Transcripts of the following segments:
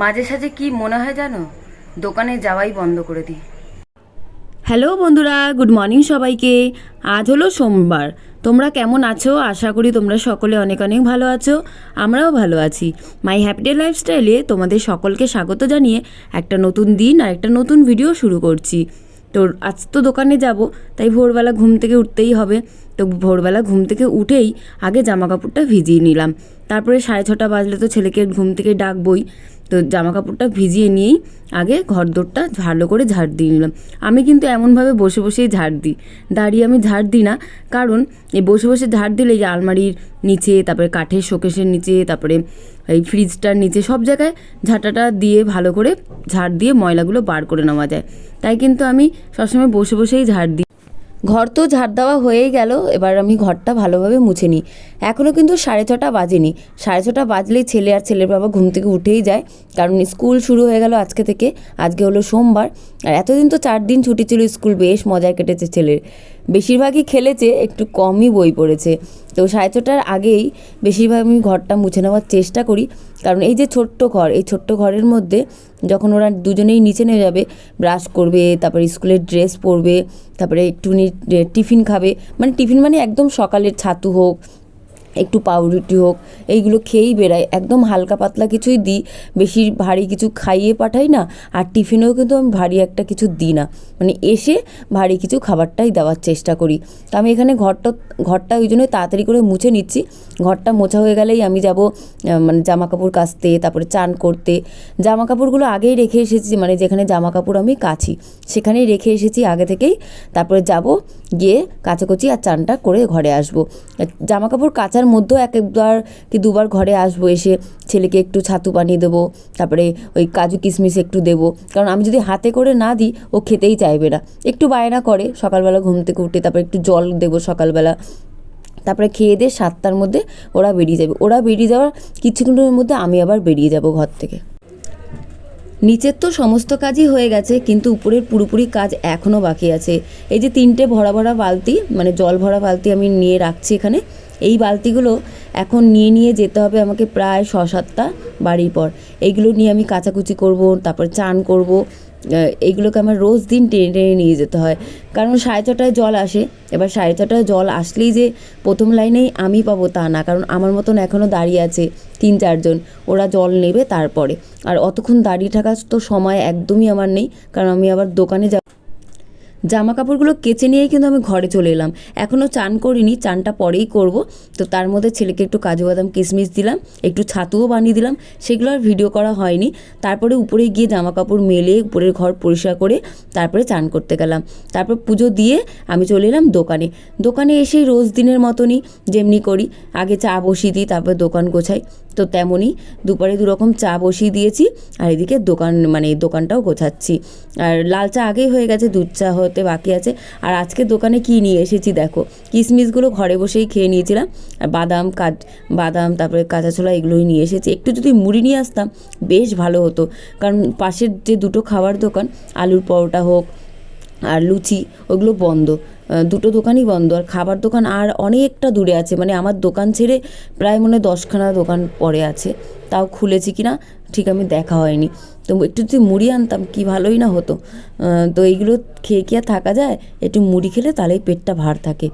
মাঝে সাঝে কি মনে হয় জানো? দোকানে যাওয়াই বন্ধ করে দিই। হ্যালো বন্ধুরা, গুড মর্নিং সবাইকে। আজ হলো সোমবার। তোমরা কেমন আছো? আশা করি তোমরা সকলে অনেক অনেক ভালো আছো। আমরাও ভালো আছি। মাই হ্যাপি ডে লাইফস্টাইলে তোমাদের সকলকে স্বাগত জানিয়ে একটা নতুন দিন আর একটা নতুন ভিডিও শুরু করছি। তো আজ তো দোকানে যাব, তাই ভোরবেলা ঘুম থেকে উঠতেই হবে। তো ভোরবেলা ঘুম থেকে উঠেই আগে জামা কাপড়টা ভিজিয়ে নিলাম। তারপরে সাড়ে ছটা বাজলে তো ছেলেকে ঘুম থেকে ডাকবই। তো জামা কাপড়টা ভিজিয়ে নিয়েই আগে ঘর দোরটা ভালো করে ঝাড় দিয়ে নিলাম। আমি কিন্তু এমনভাবে বসে বসেই ঝাড় দিই। দাঁড়িয়ে আমি ঝাড় দিই না। কারণ এই বসে বসে ঝাড় দিলে এই আলমারির নিচে, তারপরে কাঠের শোকেশের নিচে, তারপরে এই ফ্রিজটার নিচে সব জায়গায় ঝাঁটাটা দিয়ে ভালো করে ঝাড় দিয়ে ময়লাগুলো বার করে নেওয়া যায়। তাই কিন্তু আমি সবসময় বসে বসেই ঝাড় দিই। ঘর তো ঝাড় দেওয়া হয়েই গেল, এবার আমি ঘরটা ভালোভাবে মুছে নিই। এখনও কিন্তু সাড়ে ছটা বাজেনি। সাড়ে ছটা বাজলেই ছেলে আর ছেলের বাবা ঘুম থেকে উঠেই যায়, কারণ স্কুল শুরু হয়ে গেল আজকে থেকে, আজকে হলো সোমবার। আর এতদিন তো চার দিন ছুটি ছিল স্কুল, বেশ মজায় কেটেছে ছেলের। বেশিরভাগই খেলেছে, একটু কমই বই পড়েছে। তো সাড়ে ছটার আগেই বেশিরভাগ আমি ঘরটা মুছে নেওয়ার চেষ্টা করি। কারণ এই যে ছোট্ট ঘর, এই ছোট্ট ঘরের মধ্যে যখন ওরা দুজনেই নিচে নেমে যাবে, ব্রাশ করবে, তারপরে স্কুলের ড্রেস পরবে, তারপরে একটুখানি টিফিন খাবে মানে টিফিন মানে একদম সকালের ছাতু হোক একটু পাউরুটি হোক, এইগুলো খেয়েই বেড়ায় একদম হালকা পাতলা কিছুই দিই, বেশি ভারী কিছু খাইয়ে পাঠাই না, আর টিফিনেও কিন্তু আমি ভারী একটা কিছু দিই না। মানে এসে ভারী কিছু খাবারটাই দেওয়ার চেষ্টা করি। তো আমি এখানে ঘরটা ঘরটা ওই জন্য তাড়াতাড়ি করে মুছে নিচ্ছি। ঘরটা মোছা হয়ে গেলেই আমি যাব মানে জামা কাপড় কাচতে, তারপরে চান করতে। জামা কাপড়গুলো আগেই রেখে এসেছি মানে যেখানে জামা কাপড় আমি কাছি, সেখানেই রেখে এসেছি আগে থেকেই। তারপরে যাব, গিয়ে কাচাকুচি আর চানটা করে ঘরে আসব। জামা কাপড় কাচার মধ্যেও এক একবার কি দুবার ঘরে আসব, এসে ছেলেকে একটু ছাতু বানিয়ে দেবো, তারপরে ওই কাজু কিশমিশ একটু দেবো। কারণ আমি যদি হাতে করে না দিই, ও খেতেই চাইবে না। একটু বায়না করে, সকালবেলা ঘুম থেকে উঠে তারপরে একটু জল দেবো সকালবেলা। তারপরে খেয়ে দিয়ে সাতটার মধ্যে ওরা বেরিয়ে যাবে। ওরা বেরিয়ে যাওয়ার কিছুক্ষণের মধ্যে আমি আবার বেরিয়ে যাব ঘর থেকে। নিচের তো সমস্ত কাজই হয়ে গেছে, কিন্তু উপরের পুরোপুরি কাজ এখনও বাকি আছে। এই যে তিনটে ভরা ভরা বালতি মানে জল ভরা বালতি আমি নিয়ে রাখছি এখানে। এই বালতিগুলো এখন নিয়ে নিয়ে যেতে হবে আমাকে প্রায় ছ সাতটা বাড়ির পর। এইগুলো নিয়ে আমি কাচাকুচি করব, তারপর চান করব। এইগুলোকে আমার রোজ দিন টেনে টেনে নিয়ে যেতে হয়। কারণ সাড়ে ছটায় জল আসে। এবার সাড়ে ছটায় জল আসলেই যে প্রথম লাইনেই আমি পাবো তা না। কারণ আমার মতন এখনও দাঁড়িয়ে আছে তিন চারজন। ওরা জল নেবে তারপরে। আর অতক্ষণ দাঁড়িয়ে থাকার তো সময় একদমই আমার নেই। কারণ আমি আবার দোকানে যাব। জামা কাপড়গুলো কেচে নিয়েই কিন্তু আমি ঘরে চলে এলাম। এখনও চান করিনি, চানটা পরেই করব। তো তার মধ্যে ছেলেকে একটু কাজু বাদাম, কিশমিশ দিলাম, একটু ছাতুও বানিয়ে দিলাম। সেগুলো আর ভিডিও করা হয়নি। তারপরে উপরে গিয়ে জামা কাপড় মেলে, উপরের ঘর পরিষ্কার করে তারপরে চান করতে গেলাম। তারপর পুজো দিয়ে আমি চলে এলাম দোকানে। দোকানে এসেই রোজ দিনের মতনই যেমনি করি। আগে চা বসিয়ে দিই, তারপর দোকান গোছাই। তো তেমনই দুপুরে দুরকম চা বসিয়ে দিয়েছি, আর এদিকে দোকান মানে দোকানটাও গোছাচ্ছি। আর লাল চা আগেই হয়ে গেছে, দুধ চা হতে বাকি আছে। আর আজকে দোকানে কি নিয়ে এসেছি দেখো। কিশমিশগুলো ঘরে বসেই খেয়ে নিয়েছিলাম। আর বাদাম, কাজ, বাদাম, তারপরে কাঁচা ছোলা এগুলোই নিয়ে এসেছি। একটু যদি মুড়ি নিয়ে আসতাম, বেশ ভালো হতো। কারণ পাশের যে দুটো খাবার দোকান, আলুর পরোটা হোক আর লুচি, ওগুলো বন্ধ। দুটো দোকানই বন্ধ। আর খাবার দোকান আর অনেকটা দূরে আছে। মানে আমার দোকান ছেড়ে প্রায় মনে দশখানা দোকান পরে আছে। তাও খুলেছি কি না ঠিক আমি দেখা হয়নি। তো একটু যদি মুড়ি আনতাম, কি ভালোই না হতো। তো এইগুলো খেয়ে কি আর থাকা যায়? একটু মুড়ি খেলে তাহলেই পেটটা ভার থাকে।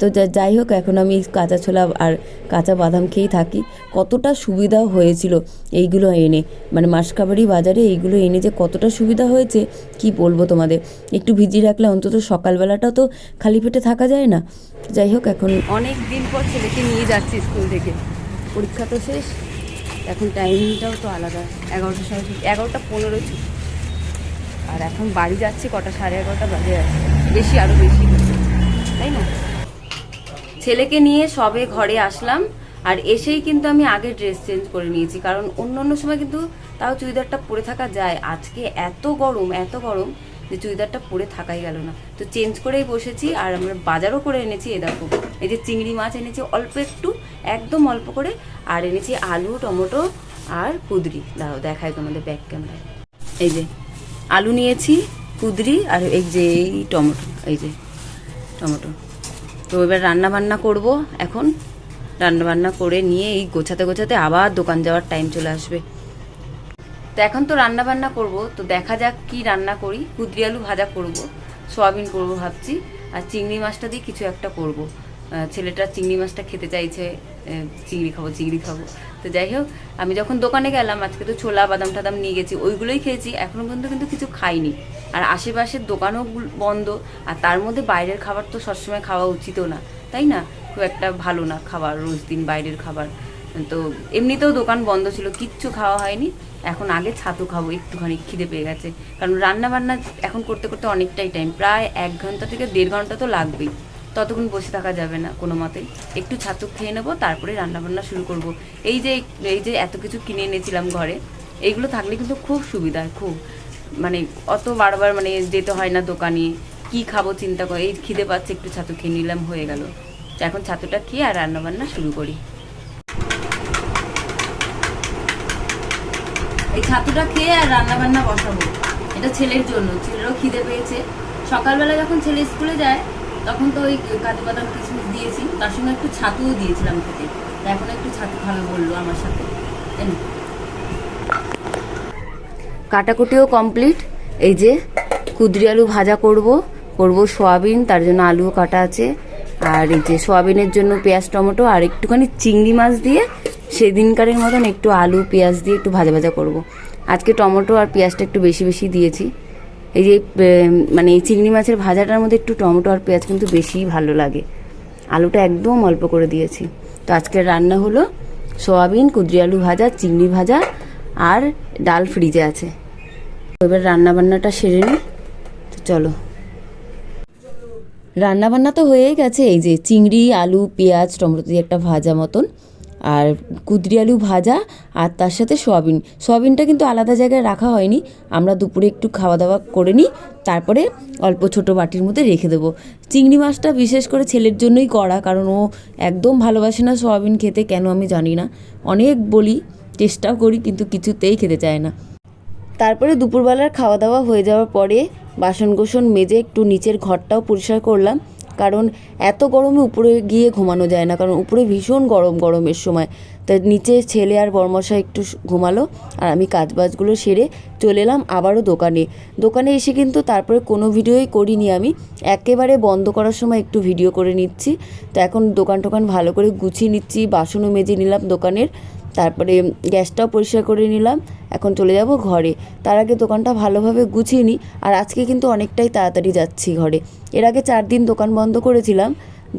তো যাই হোক, এখন আমি কাঁচা ছোলা আর কাঁচা বাদাম খেয়েই থাকি। কতটা সুবিধাও হয়েছিল এইগুলো এনে। মানে মাসকাবাড়ি বাজারে এইগুলো এনে যে কতটা সুবিধা হয়েছে, কি বলব তোমাদের? একটু ভিজিয়ে রাখলে অন্তত সকালবেলাটা তো খালি পেটে থাকা যায় না। যাই হোক, এখন অনেক দিন পর ছেলেকে নিয়ে যাচ্ছি স্কুল থেকে। পরীক্ষা তো শেষ। এখন টাইমিংটাও তো আলাদা এগারোটা সাড়ে এগারোটা পনেরো ছুটি। আর এখন বাড়ি যাচ্ছি কটা, সাড়ে এগারোটা বাজে আছে, বেশি আরও বেশি তাই না? ছেলেকে নিয়ে সবে ঘরে আসলাম, আর এসেই কিন্তু আমি আগে ড্রেস চেঞ্জ করে নিয়েছি, কারণ অন্য অন্য সময় কিন্তু তাও চুড়িদারটা পরে থাকা যায়। আজকে এত গরম এত গরম যে চুড়িদারটা পরে থাকাই গেল না। তো চেঞ্জ করেই বসেছি, আর আমরা বাজারও করে এনেছি, এ দেখো, এই যে চিংড়ি মাছ এনেছি, অল্প একটু একদম অল্প করে, আর এনেছি আলু, টমেটো আর কুদরি। দাও দেখায় তোমাদের ব্যাক ক্যামেরায় এই যে, আলু নিয়েছি, কুদরি আর এই যে এই টমেটো, এই যে টমেটো। তো এবার রান্না বান্না করব এখন। রান্না বান্না করে নিয়ে এই গোছাতে গোছাতে আবার দোকান যাওয়ার টাইম চলে আসবে। তো এখন তো রান্না বান্না করব, তো দেখা যাক কি রান্না করি। কুদরি আলু ভাজা করব, সোয়াবিন করব ভাবছি, আর চিংড়ি মাছটা দিয়ে কিছু একটা করব। ছেলেটা চিংড়ি মাছটা খেতে চাইছে চিংড়ি খাব চিংড়ি খাব। তো যাই হোক, আমি যখন দোকানে গেলাম, আজকে তো ছোলা, বাদাম, টাদাম নিয়ে গেছি, ওইগুলোই খেয়েছি এখনও পর্যন্ত কিন্তু কিছু খাইনি। আর আশেপাশের দোকানও বন্ধ, আর তার মধ্যে বাইরের খাবার তো সবসময় খাওয়া উচিতও না, তাই না? খুব একটা ভালো না খাবার, রোজ দিন বাইরের খাবার। তো এমনিতেও দোকান বন্ধ ছিল, কিচ্ছু খাওয়া হয়নি, এখন আগে ছাতু খাব, একটুখানি খিদে পেয়ে গেছে। কারণ রান্না বান্না এখন করতে করতে অনেকটাই টাইম প্রায় এক ঘণ্টা থেকে দেড় ঘণ্টা তো লাগবেই। ততক্ষণ বসে থাকা যাবে না কোনো মতেই। একটু ছাতু খেয়ে নেব, তারপরে রান্না বান্না শুরু করব। এই যে এই যে এত কিছু কিনে এনেছিলাম ঘরে, এইগুলো থাকলে কিন্তু খুব সুবিধা, খুব। মানে অত বারবার মানে যেতে হয় না দোকানে। কি খাব চিন্তা করে, এই খিদে পাচ্ছে, একটু ছাতু খেয়ে নিলাম, হয়ে গেল। এখন ছাতুটা খেয়ে আর রান্না বান্না শুরু করি। এই ছাতুটা খেয়ে আর রান্নাবান্না বসাবো। এটা ছেলের জন্য, ছেলেরও খিদে পেয়েছে। সকালবেলা যখন ছেলে স্কুলে যায় তখন তো ওই কাজু বাদাম কিশমিশ দিয়েছি, তার সঙ্গে একটু ছাতুও দিয়েছিলাম খেতে। এখন একটু ছাতু খাবে বলল আমার সাথে কাটাকুটিও কমপ্লিট। এই যে কুদরি আলু ভাজা করব করব সোয়াবিন, তার জন্য আলুও কাটা আছে। আর এই যে সোয়াবিনের জন্য পেঁয়াজ, টমেটো আর একটুখানি চিংড়ি মাছ দিয়ে সেদিনকারের মতন একটু আলু, পেঁয়াজ দিয়ে একটু ভাজা ভাজা করব। আজকে টমেটো আর পেঁয়াজটা একটু বেশি বেশি দিয়েছি। এই যে মানে এই চিংড়ি মাছের ভাজাটার মধ্যে একটু টমেটো আর পেঁয়াজ কিন্তু বেশিই ভালো লাগে। আলুটা একদম অল্প করে দিয়েছি। তো আজকের রান্না হলো সোয়াবিন, কুদরি আলু ভাজা, চিংড়ি ভাজা আর ডাল ফ্রিজে আছে। এবার রান্না বান্নাটা সেরে নিই। তো চলো। রান্না বান্না তো হয়েই গেছে, এই যে চিংড়ি, আলু, পেঁয়াজ, টমেটো দিয়ে একটা ভাজা মতন। আর কুদরি আলু ভাজা আর তার সাথে সয়াবিন। সয়াবিনটা কিন্তু আলাদা জায়গায় রাখা হয়নি। আমরা দুপুরে একটু খাওয়া দাওয়া করে নিই, তারপরে অল্প ছোট বাটির মধ্যে রেখে দেবো। চিংড়ি মাছটা বিশেষ করে ছেলের জন্যই করা কারণ ও একদম ভালোবাসে না সয়াবিন খেতে, কেন আমি জানি না। অনেক বলি, চেষ্টাও করি, কিন্তু কিছুতেই খেতে চায় না। তারপরে দুপুরবেলার খাওয়া দাওয়া হয়ে যাওয়ার পরে বাসন কোসন মেজে একটু নিচের ঘরটাও পরিষ্কার করলাম। কারণ এত গরমে উপরে গিয়ে ঘুমানো যায় না, কারণ উপরে ভীষণ গরম গরমের সময়। তাই নিচে ছেলে আর বর্মশা একটু ঘুমালো, আর আমি কাজবাজগুলো সেরে চলে এলাম আবারও দোকানে। দোকানে এসে কিন্তু তারপরে কোনো ভিডিওই করিনি আমি। একেবারে বন্ধ করার সময় একটু ভিডিও করে নিচ্ছি। তো এখন দোকান টোকান ভালো করে গুছিয়ে নিচ্ছি, বাসনও মেজে নিলাম দোকানের। তারপরে গ্যাসটাও পরিষ্কার করে নিলাম। এখন চলে যাব ঘরে। তার আগে দোকানটা ভালোভাবে গুছিয়ে নিই। আর আজকে কিন্তু অনেকটাই তাড়াতাড়ি যাচ্ছি ঘরে। এর আগে চার দিন দোকান বন্ধ করেছিলাম।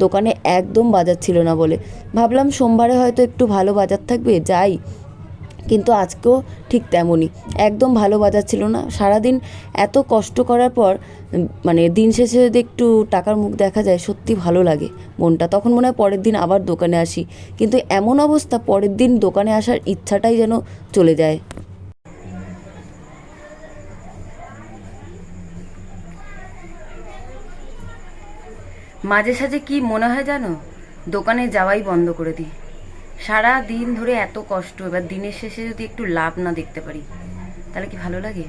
দোকানে একদম বাজার ছিল না বলে। ভাবলাম সোমবারে হয়তো একটু ভালো বাজার থাকবে, যাই। কিন্তু আজকেও ঠিক তেমনই। একদম ভালো বাজার ছিল না। সারাদিন এত কষ্ট করার পর মানে দিন শেষে যদি একটু টাকার মুখ দেখা যায়, সত্যি ভালো লাগে মনটা। তখন মনে হয় পরের দিন আবার দোকানে আসি। কিন্তু এমন অবস্থা, পরের দিন দোকানে আসার ইচ্ছাটাই যেন চলে যায়। মাঝে সাঝে কি মনে হয় জানো? দোকানে যাওয়াই বন্ধ করে দিই। সারা দিন ধরে এত কষ্ট, এবার দিনের শেষে যদি একটু লাভ না দেখতে পারি, তাহলে কি ভালো লাগে?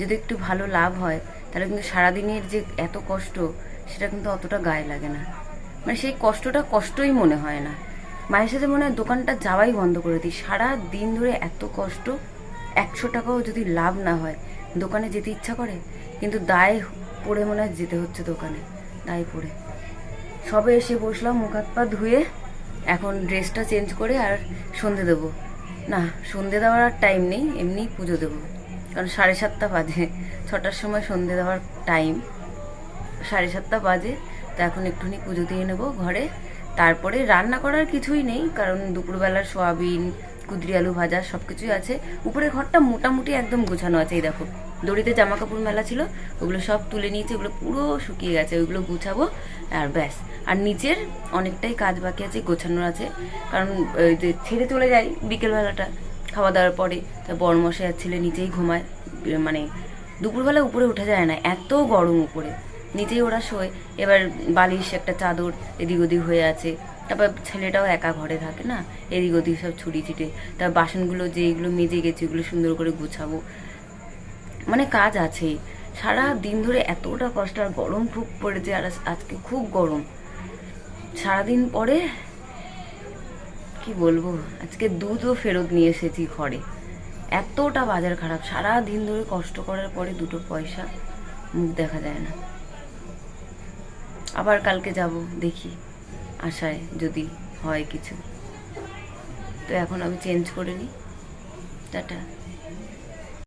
যদি একটু ভালো লাভ হয়, তাহলে কিন্তু সারাদিনের যে এত কষ্ট, সেটা কিন্তু অতটা গায়ে লাগে না। মানে সেই কষ্টটা কষ্টই মনে হয় না। মায়ের সাথে মনে হয় দোকানটা যাওয়াই বন্ধ করে দিই। সারা দিন ধরে এত কষ্ট, একশো টাকাও যদি লাভ না হয়, দোকানে যেতে ইচ্ছা করে, কিন্তু দায়ে পড়ে মনে হয় যেতে হচ্ছে দোকানে, দায়ে পড়ে। সবে এসে বসলাম, মুখ হাত পা ধুয়ে এখন ড্রেসটা চেঞ্জ করে আর সন্ধে দেবো। না, সন্ধে দেওয়ার আর টাইম নেই, এমনি পুজো দেবো। কারণ সাড়ে সাতটা বাজে, ছটার সময় সন্ধে দেওয়ার টাইম সাড়ে সাতটা বাজে, তো এখন একটুখানি পুজো দিয়ে নেব ঘরে। তারপরে রান্না করার কিছুই নেই, কারণ দুপুরবেলার সোয়াবিন, কুদরি আলু ভাজা সব কিছুই আছে। উপরে ঘরটা মোটামুটি একদম গোছানো আছে, এই দেখো। দড়িতে জামা কাপড় মেলা ছিল, ওগুলো সব তুলে নিয়েছে, ওগুলো পুরো শুকিয়ে গেছে, ওইগুলো গুছাবো আর ব্যাস। আর নিচের অনেকটাই কাজ বাকি আছে, গোছানোর আছে, কারণ যে ছেড়ে চলে যাই বিকেলবেলাটা খাওয়া দাওয়ার পরে, তা বড়মশাই আর ছেলে নিচেই ঘুমায় মানে দুপুরবেলা উপরে উঠা যায় না, এত গরম উপরে। নিচেই ওরা শোয়, এবার বালিশ, একটা চাদর এদিক ওদিক হয়ে আছে, তারপর ছেলেটাও একা ঘরে থাকে না, এদিক ওদিক সব ছুটি ছিটে তারপর বাসনগুলো যে এগুলো মেজে গেছে, ওগুলো সুন্দর করে গুছাবো মানে কাজ আছে। সারা দিন ধরে এতটা কষ্ট আর গরম খুব পড়েছে আর আজকে খুব গরম। সারাদিন পরে কি বলব? আজকে দুধও ফেরত নিয়ে এসেছি ঘরে। এতটা বাজার খারাপ। সারা দিন ধরে কষ্ট করার পরে দুটো পয়সা মুখ দেখা যায় না। আবার কালকে যাব, দেখি। আশায় যদি হয় কিছু। তো এখন আমি চেঞ্জ করে নিই। টাটা।